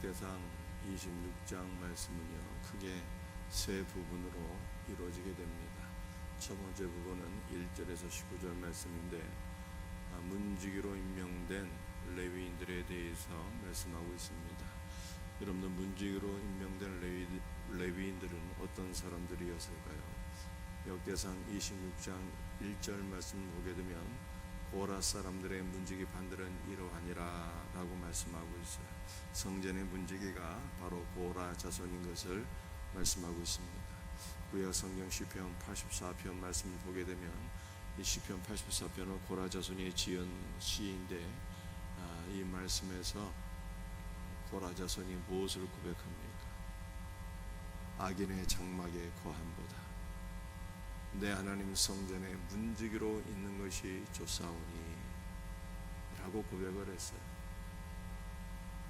역대상 26장 말씀은요 크게 세 부분으로 이루어지게 됩니다. 첫 번째 부분은 1절에서 19절 말씀인데 아, 문지기로 임명된 레위인들에 대해서 말씀하고 있습니다. 여러분들 문지기로 임명된 레위, 레위인들은 어떤 사람들이었을까요? 역대상 26장 1절 말씀 보게 되면 고라 사람들의 문지기 반들은 이러하니라 라고 말씀하고 있어요. 성전의 문지기가 바로 고라 자손인 것을 말씀하고 있습니다. 구약 성경 시편 84편 말씀을 보게 되면 이 시편 84편은 고라 자손이 지은 시인데 아, 이 말씀에서 고라 자손이 무엇을 고백합니까? 악인의 장막에 거함보다 내 하나님 성전에 문지기로 있는 것이 좋사오니 라고 고백을 했어요.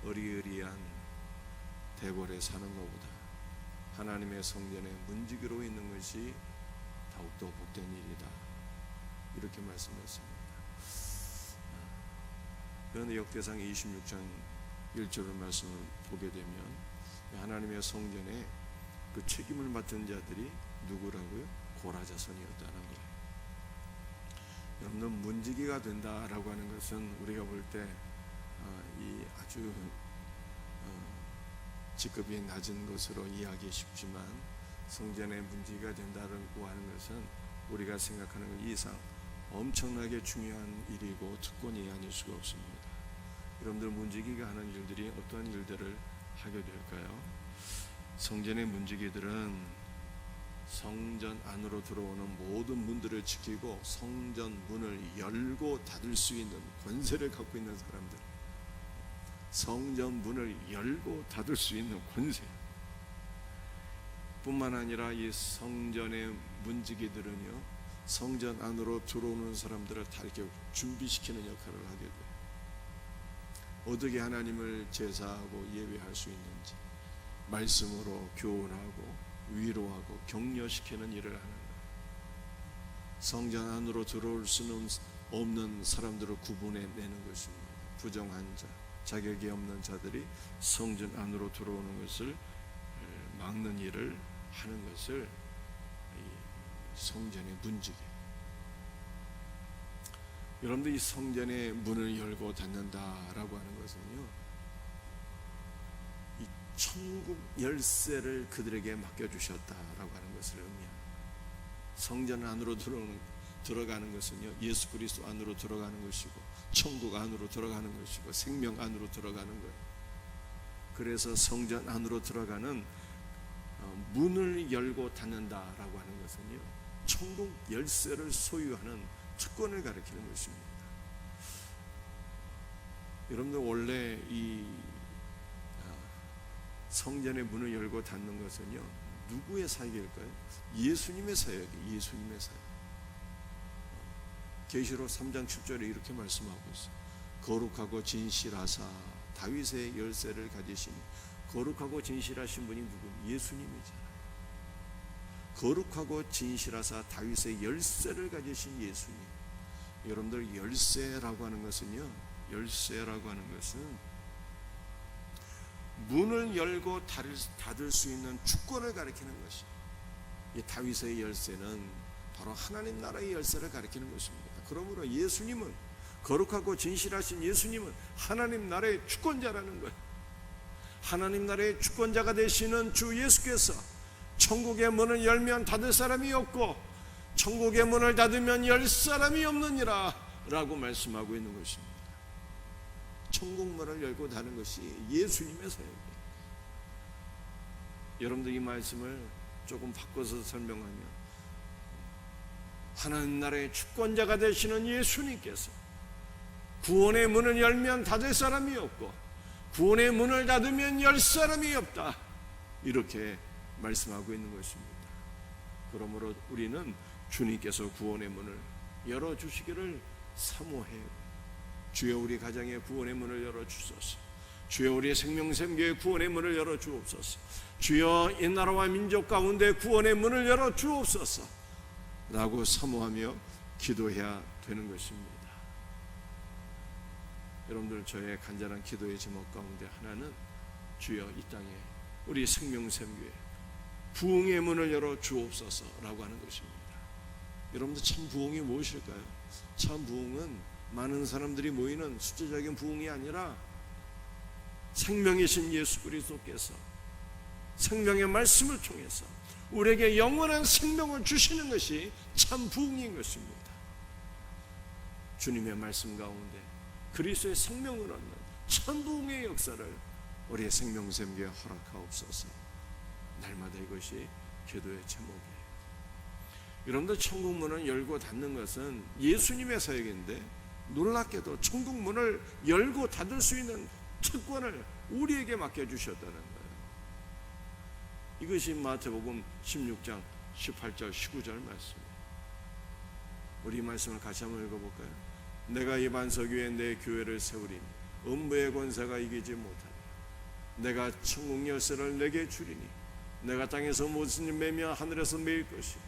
어리어리한 대궐에 사는 것보다 하나님의 성전에 문지기로 있는 것이 더욱더 복된 일이다. 이렇게 말씀했습니다. 그런데 역대상 26장 1절의 말씀을 보게 되면 하나님의 성전에 그 책임을 맡은 자들이 누구라고요? 고라자손이었다는 거예요. 여러분들 문지기가 된다라고 하는 것은 우리가 볼때 이 아주 어, 직급이 낮은 것으로 이해하기 쉽지만 성전의 문지기가 된다고 하는 것은 우리가 생각하는 것 이상 엄청나게 중요한 일이고 특권이 아닐 수가 없습니다. 여러분들 문지기가 하는 일들이 어떠한 일들을 하게 될까요? 성전의 문지기들은 성전 안으로 들어오는 모든 문들을 지키고 성전 문을 열고 닫을 수 있는 권세를 갖고 있는 사람들. 성전 문을 열고 닫을 수 있는 권세. 뿐만 아니라 이 성전의 문지기들은요, 성전 안으로 들어오는 사람들을 다 이렇게 준비시키는 역할을 하게 돼요. 어떻게 하나님을 제사하고 예배할 수 있는지, 말씀으로 교훈하고 위로하고 격려시키는 일을 하는 거예요. 성전 안으로 들어올 수는 없는 사람들을 구분해 내는 것입니다. 부정한 자, 자격이 없는 자들이 성전 안으로 들어오는 것을 막는 일을 하는 것을 성전의 문지기. 여러분들 이 성전의 문을 열고 닫는다라고 하는 것은요. 이 천국 열쇠를 그들에게 맡겨 주셨다라고 하는 것을 의미합니다. 성전 안으로 들어오는, 들어가는 것은요, 예수 그리스도 안으로 들어가는 것이고, 천국 안으로 들어가는 것이고, 생명 안으로 들어가는 거예요. 그래서 성전 안으로 들어가는 어, 문을 열고 닫는다라고 하는 것은요, 천국 열쇠를 소유하는 특권을 가리키는 것입니다. 여러분들 원래 이 성전의 문을 열고 닫는 것은요 누구의 사역일까요? 예수님의 사역이 예수님의 사역. 계시록 3장 10절에 이렇게 말씀하고 있어요. 거룩하고 진실하사 다윗의 열쇠를 가지시니 거룩하고 진실하신 분이 누구? 예수님이잖아요. 거룩하고 진실하사 다윗의 열쇠를 가지신 예수님. 여러분들 열쇠라고 하는 것은요. 열쇠라고 하는 것은 문을 열고 닫을 수 있는 주권을 가리키는 것이. 이 다윗의 열쇠는 바로 하나님 나라의 열쇠를 가리키는 것입니다. 그러므로 예수님은 거룩하고 진실하신 예수님은 하나님 나라의 주권자라는 거예요. 하나님 나라의 주권자가 되시는 주 예수께서 천국의 문을 열면 닫을 사람이 없고 천국의 문을 닫으면 열 사람이 없느니라 라고 말씀하고 있는 것입니다. 천국 문을 열고 닫는 것이 예수님의 사역이에요. 여러분들 이 말씀을 조금 바꿔서 설명하면 하나님 나라의 주권자가 되시는 예수님께서 구원의 문을 열면 닫을 사람이 없고 구원의 문을 닫으면 열 사람이 없다. 이렇게 말씀하고 있는 것입니다. 그러므로 우리는 주님께서 구원의 문을 열어 주시기를 사모해요. 주여 우리 가정의 구원의 문을 열어 주소서. 주여 우리의 생명샘교의 구원의 문을 열어 주옵소서. 주여 이 나라와 민족 가운데 구원의 문을 열어 주옵소서. 라고 사모하며 기도해야 되는 것입니다. 여러분들 저의 간절한 기도의 제목 가운데 하나는 주여 이 땅에 우리 생명샘교회 부흥의 문을 열어 주옵소서라고 하는 것입니다. 여러분들 참 부흥이 무엇일까요? 참 부흥은 많은 사람들이 모이는 숫자적인 부흥이 아니라 생명이신 예수 그리스도께서 생명의 말씀을 통해서 우리에게 영원한 생명을 주시는 것이 참 부흥인 것입니다. 주님의 말씀 가운데 그리스도의 생명을 얻는 참 부흥의 역사를 우리의 생명샘교에 허락하옵소서. 날마다 이것이 기도의 제목이에요. 여러분들 천국 문을 열고 닫는 것은 예수님의 사역인데 놀랍게도 천국 문을 열고 닫을 수 있는 특권을 우리에게 맡겨 주셨다는 거예요. 이것이 마태복음 16장 18절 19절 말씀이에요. 우리 이 말씀을 같이 한번 읽어볼까요? 내가 이 반석 위에 내 교회를 세우리니 음부의 권세가 이기지 못하리. 내가 천국 열쇠를 내게 주리니 내가 땅에서 무슨 매면 하늘에서 매일 것이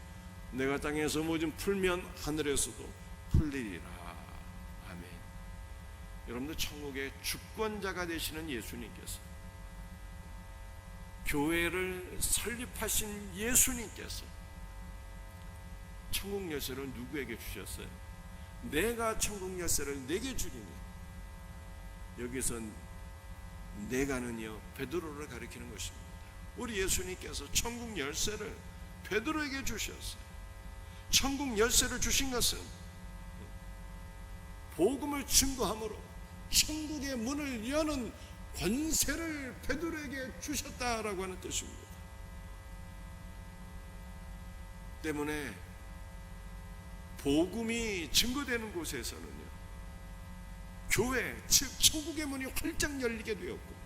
내가 땅에서 무슨 풀면 하늘에서도 풀리리라. 아멘. 여러분들 천국의 주권자가 되시는 예수님께서 교회를 설립하신 예수님께서 천국 열쇠를 누구에게 주셨어요? 내가 천국 열쇠를 내게 주리니 여기서 내가는요 베드로를 가리키는 것입니다. 우리 예수님께서 천국 열쇠를 베드로에게 주셨어요. 천국 열쇠를 주신 것은 복음을 증거함으로 천국의 문을 여는 권세를 베드로에게 주셨다라고 하는 뜻입니다. 때문에 복음이 증거되는 곳에서는요. 교회 즉 천국의 문이 활짝 열리게 되었고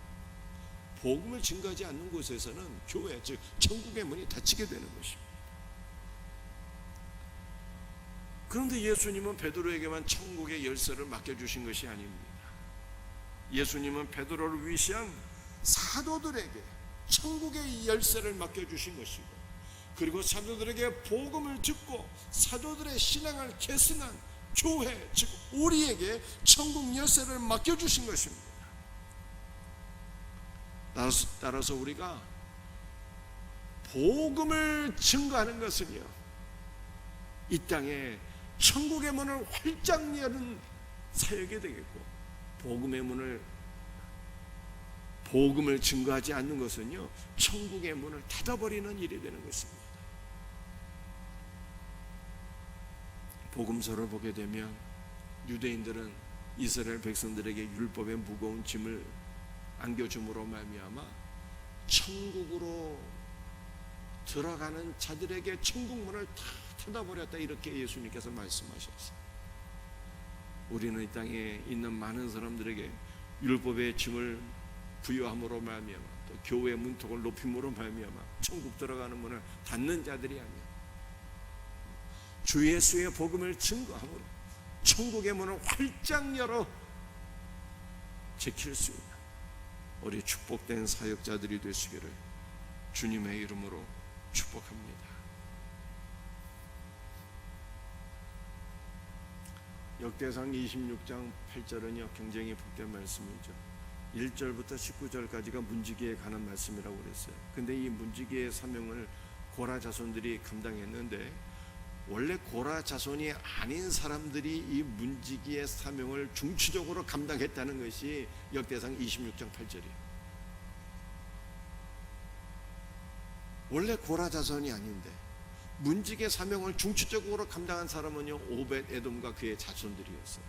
복음을 증거하지 않는 곳에서는 교회 즉 천국의 문이 닫히게 되는 것입니다. 그런데 예수님은 베드로에게만 천국의 열쇠를 맡겨 주신 것이 아닙니다. 예수님은 베드로를 위시한 사도들에게 천국의 열쇠를 맡겨 주신 것이고 그리고 사도들에게 복음을 듣고 사도들의 신앙을 계승한 교회 즉 우리에게 천국 열쇠를 맡겨 주신 것입니다. 따라서, 따라서 우리가 복음을 증거하는 것은요 이 땅에 천국의 문을 활짝 여는 사역이 되겠고 복음의 문을 복음을 증거하지 않는 것은요 천국의 문을 닫아버리는 일이 되는 것입니다. 복음서를 보게 되면 유대인들은 이스라엘 백성들에게 율법의 무거운 짐을 안겨줌으로 말미암아 천국으로 들어가는 자들에게 천국 문을 다 닫아버렸다 이렇게 예수님께서 말씀하셨어요. 우리는 이 땅에 있는 많은 사람들에게 율법의 짐을 부여함으로 말미암아 또 교회 문턱을 높임으로 말미암아 천국 들어가는 문을 닫는 자들이 아니야. 주 예수의 복음을 증거함으로 천국의 문을 활짝 열어 지킬 수 있는 우리 축복된 사역자들이 되시기를 주님의 이름으로 축복합니다. 역대상 26장 8절은요 굉장히 복된 말씀이죠. 1절부터 19절까지가 문지기에 관한 말씀이라고 그랬어요. 근데 이 문지기의 사명을 고라 자손들이 감당했는데 원래 고라 자손이 아닌 사람들이 이 문지기의 사명을 중추적으로 감당했다는 것이 역대상 26장 8절이에요. 원래 고라 자손이 아닌데 문직의 사명을 중추적으로 감당한 사람은요 오벳 에돔과 그의 자손들이었어요.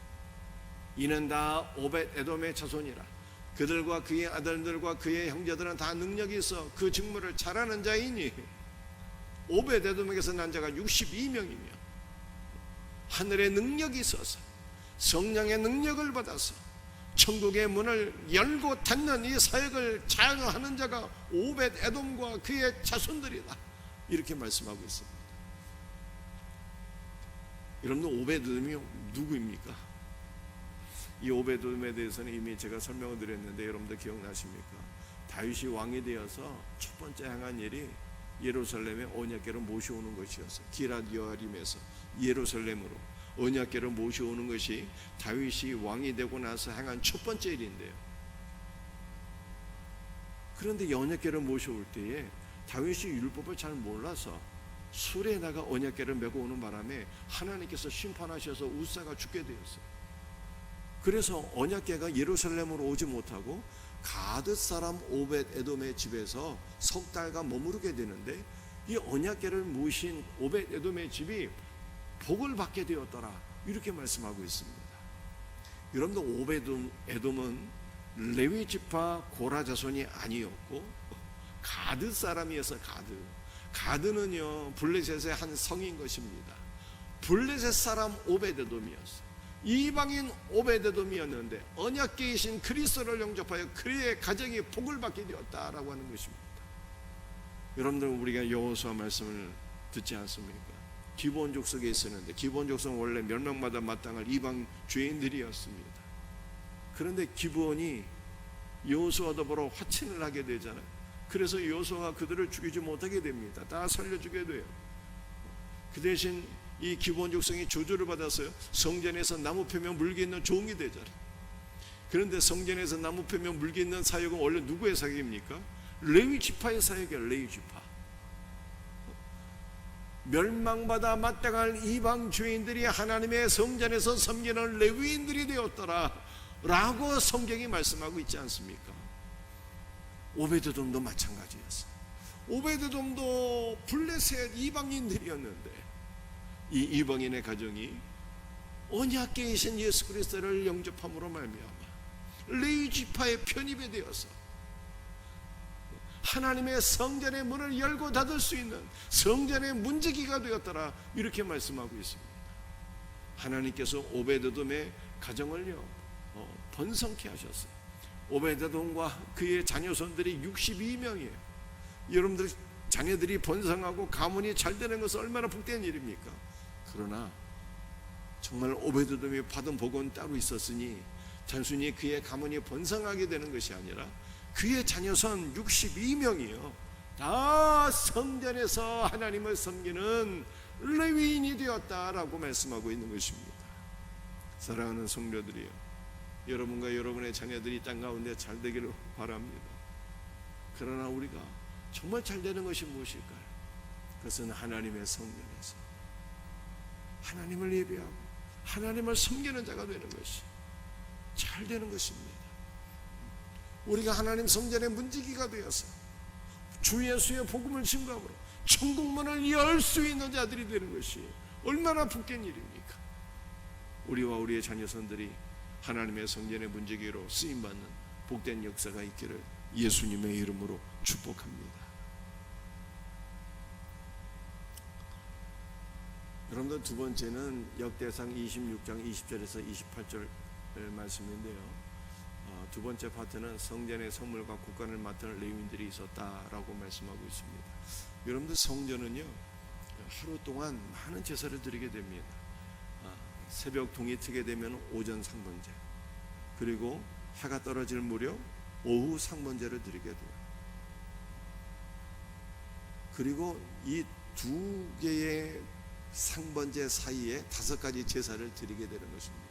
이는 다 오벳 에돔의 자손이라. 그들과 그의 아들들과 그의 형제들은 다 능력이 있어 그 직무를 잘하는 자이니 오벳 에돔에게서 난 자가 62명이며 하늘의 능력이 있어서 성령의 능력을 받아서 천국의 문을 열고 닫는 이 사역을 자영하는 자가 오벳 에돔과 그의 자손들이다. 이렇게 말씀하고 있습니다. 여러분들 오베드돔이 누구입니까? 이 오베드돔에 대해서는 이미 제가 설명을 드렸는데 여러분들 기억나십니까? 다윗이 왕이 되어서 첫 번째 행한 일이 예루살렘에 언약궤를 모셔오는 것이었어요. 기랏 여아림에서 예루살렘으로 언약궤를 모셔오는 것이 다윗이 왕이 되고 나서 행한 첫 번째 일인데요. 그런데 언약궤를 모셔올 때에 다윗이 율법을 잘 몰라서 술에다가 언약궤를 메고 오는 바람에 하나님께서 심판하셔서 우사가 죽게 되었어요. 그래서 언약궤가 예루살렘으로 오지 못하고 가드 사람 오벳 에돔의 집에서 석 달간 머무르게 되는데 이 언약궤를 모신 오벳 에돔의 집이 복을 받게 되었더라 이렇게 말씀하고 있습니다. 여러분들 오벳 에돔은 레위 지파 고라 자손이 아니었고 가드 사람이어서 가드. 가드는요 블레셋의 한 성인 것입니다. 블레셋 사람 오베데돔이었어. 이방인 오베데돔이었는데 언약계이신 그리스도를 영접하여 그의 가정이 복을 받게 되었다라고 하는 것입니다. 여러분들 우리가 여호수아 말씀을 듣지 않습니까? 기본 족속에 있었는데 기본 족속은 원래 멸망마다 마땅할 이방 죄인들이었습니다. 그런데 기본이 여호수아 더불어 화친을 하게 되잖아요. 그래서 여호수아가 그들을 죽이지 못하게 됩니다. 다 살려주게 돼요. 그 대신 이 기본 족성이 조조를 받았어요. 성전에서 나무 패면 물기 있는 종이 되잖아요. 그런데 성전에서 나무 패면 물기 있는 사역은 원래 누구의 사역입니까? 레위 지파의 사역이에요. 레위 지파. 멸망받아 마땅할 이방 죄인들이 하나님의 성전에서 섬기는 레위인들이 되었더라 라고 성경이 말씀하고 있지 않습니까? 오베드돔도 마찬가지였어요. 오베드돔도 블레셋 이방인들이었는데 이 이방인의 가정이 언약계이신 예수 그리스도를 영접함으로 말미암아 레위 지파에 편입이 되어서 하나님의 성전의 문을 열고 닫을 수 있는 성전의 문지기가 되었더라 이렇게 말씀하고 있습니다. 하나님께서 오베드돔의 가정을요 어, 번성케 하셨어요. 오베드돔과 그의 자녀손들이 62명이에요. 여러분들 자녀들이 번성하고 가문이 잘 되는 것은 얼마나 복된 일입니까? 그러나 정말 오베드돔이 받은 복은 따로 있었으니 단순히 그의 가문이 번성하게 되는 것이 아니라 그의 자녀선 62명이요. 다 성전에서 하나님을 섬기는 레위인이 되었다라고 말씀하고 있는 것입니다. 사랑하는 성도들이요. 여러분과 여러분의 자녀들이 땅 가운데 잘 되기를 바랍니다. 그러나 우리가 정말 잘 되는 것이 무엇일까요? 그것은 하나님의 성전에서 하나님을 예배하고 하나님을 섬기는 자가 되는 것이 잘 되는 것입니다. 우리가 하나님 성전의 문지기가 되어서 주 예수의 복음을 증거함으로 천국문을 열 수 있는 자들이 되는 것이 얼마나 복된 일입니까? 우리와 우리의 자녀선들이 하나님의 성전의 문지기로 쓰임 받는 복된 역사가 있기를 예수님의 이름으로 축복합니다. 여러분들 두 번째는 역대상 26장 20절에서 28절 말씀인데요. 어, 두 번째 파트는 성전의 성물과 국관을 맡은 레위인들이 있었다라고 말씀하고 있습니다. 여러분들 성전은요 하루 동안 많은 제사를 드리게 됩니다. 아, 새벽 동이 트게 되면 오전 상번제 그리고 해가 떨어질 무렵 오후 상번제를 드리게 돼요. 그리고 이 두 개의 상번제 사이에 다섯 가지 제사를 드리게 되는 것입니다.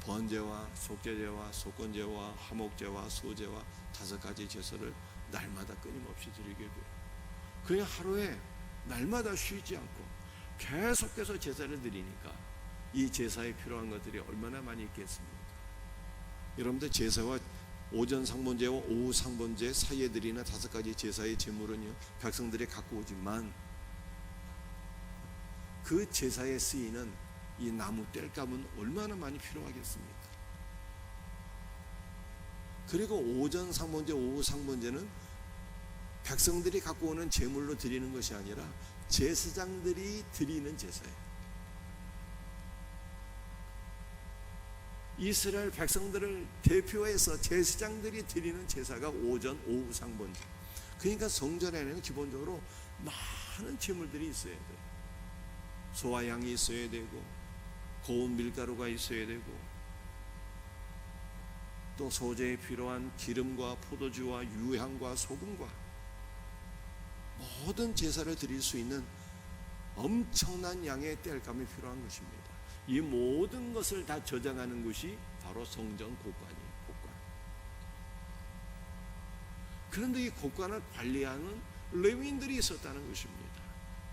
번제와 속제제와 속건제와 화목제와 소제와 다섯 가지 제사를 날마다 끊임없이 드리게 돼요. 그냥 하루에 날마다 쉬지 않고 계속해서 제사를 드리니까 이 제사에 필요한 것들이 얼마나 많이 있겠습니까? 여러분들 제사와 오전 상번제와 오후 상번제 사이에 드리는 다섯 가지 제사의 제물은요 백성들이 갖고 오지만 그 제사에 쓰이는 이 나무 뗄감은 얼마나 많이 필요하겠습니까? 그리고 오전 상번제, 오후 상번제는 백성들이 갖고 오는 제물로 드리는 것이 아니라 제사장들이 드리는 제사예요. 이스라엘 백성들을 대표해서 제사장들이 드리는 제사가 오전, 오후 상번제. 그러니까 성전에는 기본적으로 많은 제물들이 있어야 돼요. 소와 양이 있어야 되고 고운 밀가루가 있어야 되고 또 소재에 필요한 기름과 포도주와 유향과 소금과 모든 제사를 드릴 수 있는 엄청난 양의 땔감이 필요한 것입니다. 이 모든 것을 다 저장하는 것이 바로 성전 곡관이에요. 곡관. 그런데 이 곳간을 관리하는 레위인들이 있었다는 것입니다.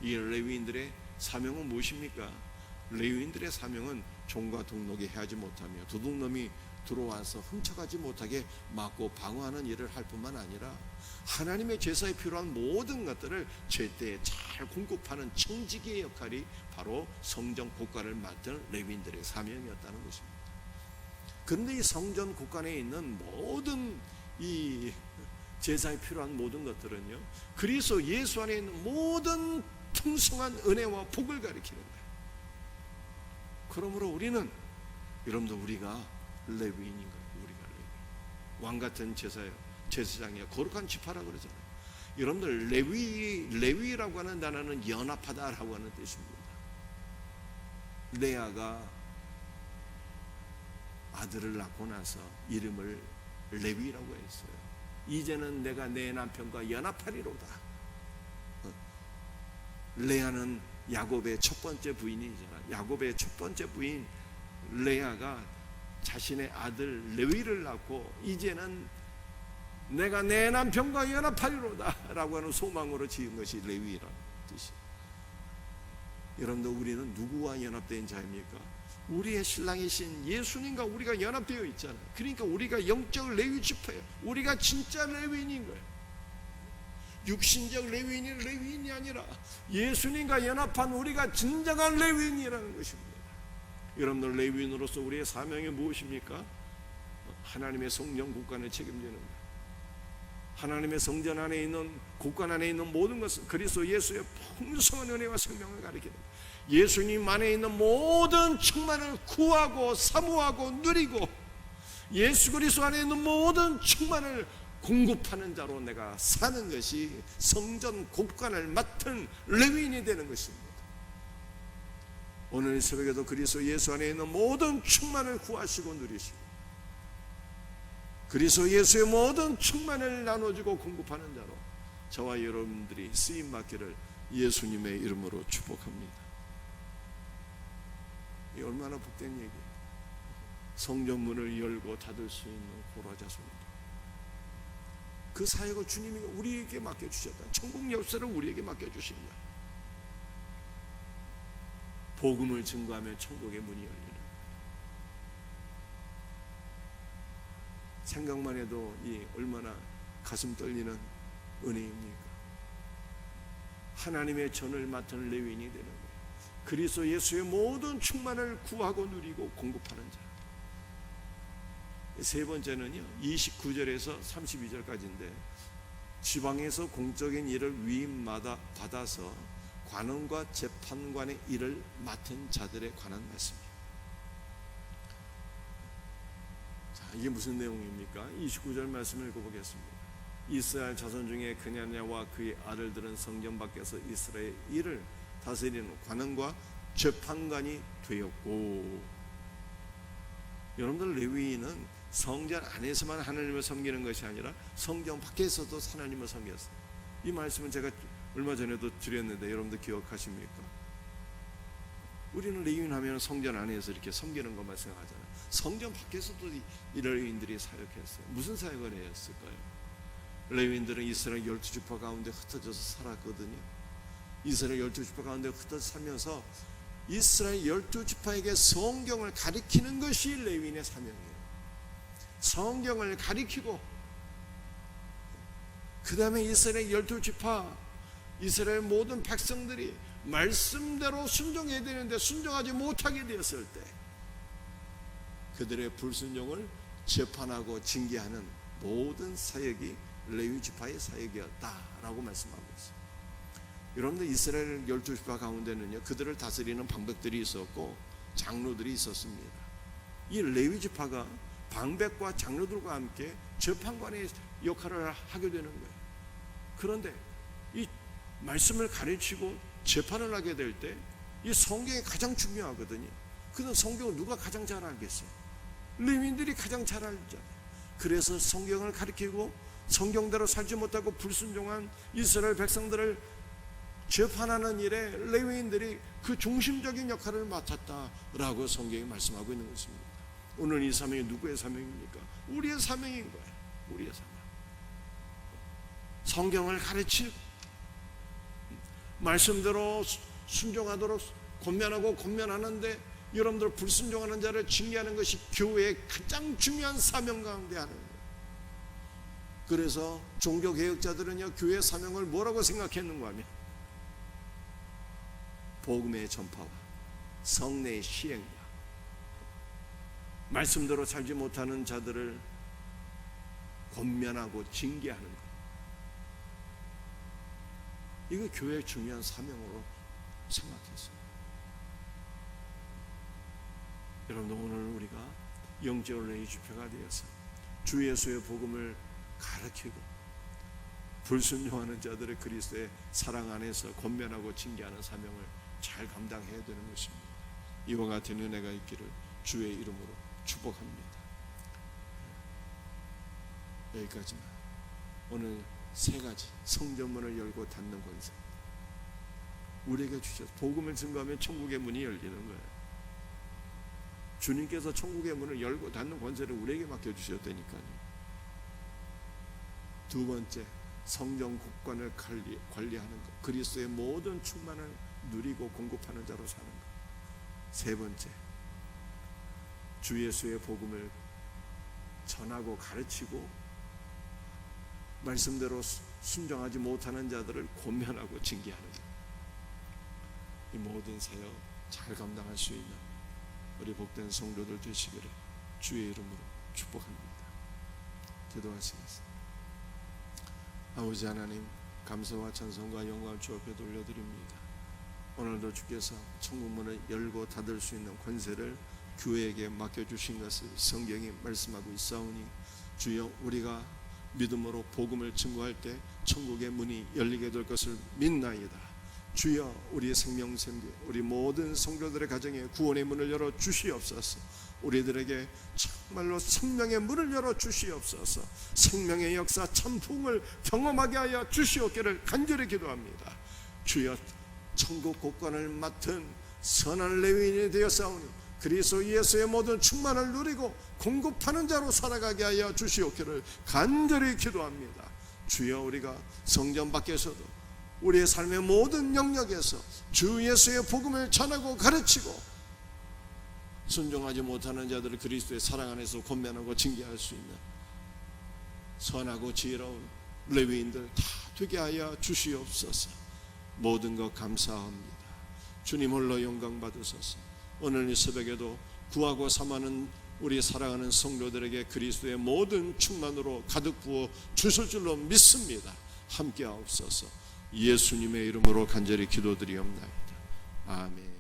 이 레위인들의 사명은 무엇입니까? 레위인들의 사명은 종과 등록이 해하지 못하며 도둑놈이 들어와서 훔쳐가지 못하게 막고 방어하는 일을 할 뿐만 아니라 하나님의 제사에 필요한 모든 것들을 제때에 잘 공급하는 청지기의 역할이 바로 성전 곳간을 맡은 레위인들의 사명이었다는 것입니다. 그런데 이 성전 곳간에 있는 모든 이 제사에 필요한 모든 것들은요 그리스도 예수 안에 있는 모든 풍성한 은혜와 복을 가리키는. 그러므로 우리는 여러분들 우리가 레위인인 거예요. 우리가 레위. 왕 같은 제사예요. 제사장이야. 거룩한 지파라 그러잖아요. 여러분들 레위 레위라고 하는 단어는 연합하다라고 하는 뜻입니다. 레아가 아들을 낳고 나서 이름을 레위라고 했어요. 이제는 내가 내 남편과 연합하리로다. 어. 레아는 야곱의 첫 번째 부인이잖아. 야곱의 첫 번째 부인 레아가 자신의 아들 레위를 낳고 이제는 내가 내 남편과 연합하리로다라고 하는 소망으로 지은 것이 레위라는 뜻이. 여러분들 우리는 누구와 연합된 자입니까? 우리의 신랑이신 예수님과 우리가 연합되어 있잖아요. 그러니까 우리가 영적 레위 지파예요. 우리가 진짜 레위인인 거예요. 육신적 레위인이 레위인이 아니라 예수님과 연합한 우리가 진정한 레위인이라는 것입니다. 여러분들 레위인으로서 우리의 사명이 무엇입니까? 하나님의 성령 국간을 책임지는. 하나님의 성전 안에 있는 국간 안에 있는 모든 것은 그리스도 예수의 풍성한 은혜와 생명을 가리키는. 예수님 안에 있는 모든 충만을 구하고 사모하고 누리고 예수 그리스도 안에 있는 모든 충만을 공급하는 자로 내가 사는 것이 성전 곳간을 맡은 레위인이 되는 것입니다. 오늘 새벽에도 그리스도 예수 안에 있는 모든 충만을 구하시고 누리시고 그리스도 예수의 모든 충만을 나눠주고 공급하는 자로 저와 여러분들이 쓰임 받기를 예수님의 이름으로 축복합니다. 이 얼마나 복된 얘기예요. 성전문을 열고 닫을 수 있는 고라자손입니다. 그 사역을 주님이 우리에게 맡겨주셨다. 천국 열쇠를 우리에게 맡겨주신 거야. 복음을 증거하면 천국의 문이 열리는 생각만 해도 이 얼마나 가슴 떨리는 은혜입니까? 하나님의 전을 맡은 레윈이 되는 거예요. 그리스도 예수의 모든 충만을 구하고 누리고 공급하는 자. 세 번째는요. 29절에서 32절까지인데 지방에서 공적인 일을 위임마다 받아서 관원과 재판관의 일을 맡은 자들에 관한 말씀이에요. 자, 이게 무슨 내용입니까? 29절 말씀을 읽어보겠습니다. 이스라엘 자손 중에 그냐냐와 그의 아들들은 성전 밖에서 이스라엘 일을 다스리는 관원과 재판관이 되었고 여러분들 레위인은 성전 안에서만 하나님을 섬기는 것이 아니라 성전 밖에서도 하나님을 섬겼어요. 이 말씀은 제가 얼마 전에도 드렸는데 여러분들 기억하십니까? 우리는 레위인 하면 성전 안에서 이렇게 섬기는 것만 생각하잖아요. 성전 밖에서도 이 레위인들이 사역했어요. 무슨 사역을 했을까요? 레위인들은 이스라엘 열두 지파 가운데 흩어져서 살았거든요. 이스라엘 열두 지파 가운데 흩어져 살면서 이스라엘 열두 지파에게 성경을 가리키는 것이 레위인의 사명이에요. 성경을 가리키고 그 다음에 이스라엘 열두 지파 이스라엘 모든 백성들이 말씀대로 순종해야 되는데 순종하지 못하게 되었을 때 그들의 불순종을 재판하고 징계하는 모든 사역이 레위 지파의 사역이었다라고 말씀하고 있어요. 여러분들 이스라엘 열두 지파 가운데는요 그들을 다스리는 방백들이 있었고 장로들이 있었습니다. 이 레위 지파가 방백과 장로들과 함께 재판관의 역할을 하게 되는 거예요. 그런데 이 말씀을 가르치고 재판을 하게 될 때 이 성경이 가장 중요하거든요. 그는 성경을 누가 가장 잘 알겠어요? 레위인들이 가장 잘 알잖아요. 그래서 성경을 가르치고 성경대로 살지 못하고 불순종한 이스라엘 백성들을 재판하는 일에 레위인들이 그 중심적인 역할을 맡았다라고 성경이 말씀하고 있는 것입니다. 오늘 이 사명이 누구의 사명입니까? 우리의 사명인 거예요. 우리의 사명. 성경을 가르치고 말씀대로 순종하도록 권면하고 권면하는데 여러분들 불순종하는 자를 징계하는 것이 교회의 가장 중요한 사명 가운데 하는 거예요. 그래서 종교 개혁자들은요 교회 사명을 뭐라고 생각했는가 하면 복음의 전파와 성례의 시행과 말씀대로 살지 못하는 자들을 권면하고 징계하는 것. 이거 교회의 중요한 사명으로 생각했어요. 여러분 오늘 우리가 영적의 주표가 되어서 주 예수의 복음을 가르치고 불순종하는 자들의 그리스도의 사랑 안에서 권면하고 징계하는 사명을 잘 감당해야 되는 것입니다. 이와 같은 은혜가 있기를 주의 이름으로 축복합니다. 여기까지만. 오늘 세 가지 성전문을 열고 닫는 권세. 우리에게 주셔서 복음을 증거하면 천국의 문이 열리는 거예요. 주님께서 천국의 문을 열고 닫는 권세를 우리에게 맡겨 주셨다니까요. 두 번째, 성전 국관을 관리, 관리하는 것. 그리스도의 모든 충만을 누리고 공급하는 자로 사는 것. 세 번째, 주 예수의 복음을 전하고 가르치고 말씀대로 순종하지 못하는 자들을 권면하고 징계하는 것. 이 모든 사역 잘 감당할 수 있는 우리 복된 성도들 되시기를 주의 이름으로 축복합니다. 기도하시겠습니다. 아버지 하나님 감사와 찬송과 영광을 주 앞에 돌려드립니다. 오늘도 주께서 천국문을 열고 닫을 수 있는 권세를 교회에게 맡겨주신 것을 성경이 말씀하고 있사오니 주여 우리가 믿음으로 복음을 증거할 때 천국의 문이 열리게 될 것을 믿나이다. 주여 우리의 생명 생기 우리 모든 성도들의 가정에 구원의 문을 열어 주시옵소서. 우리들에게 정말로 생명의 문을 열어 주시옵소서. 생명의 역사 참풍을 경험하게 하여 주시옵기를 간절히 기도합니다. 주여 천국 곳간을 맡은 선한 레위인이 되었사오니 그리스도 예수의 모든 충만을 누리고 공급하는 자로 살아가게 하여 주시옵기를 간절히 기도합니다. 주여 우리가 성전 밖에서도 우리의 삶의 모든 영역에서 주 예수의 복음을 전하고 가르치고 순종하지 못하는 자들을 그리스도의 사랑 안에서 권면하고 징계할 수 있는 선하고 지혜로운 레위인들 다 되게 하여 주시옵소서. 모든 것 감사합니다. 주님 홀로 영광 받으소서. 오늘 이 새벽에도 구하고 삼하는 우리 사랑하는 성도들에게 그리스도의 모든 충만으로 가득 부어 주실 줄로 믿습니다. 함께 하옵소서. 예수님의 이름으로 간절히 기도드리옵나이다. 아멘.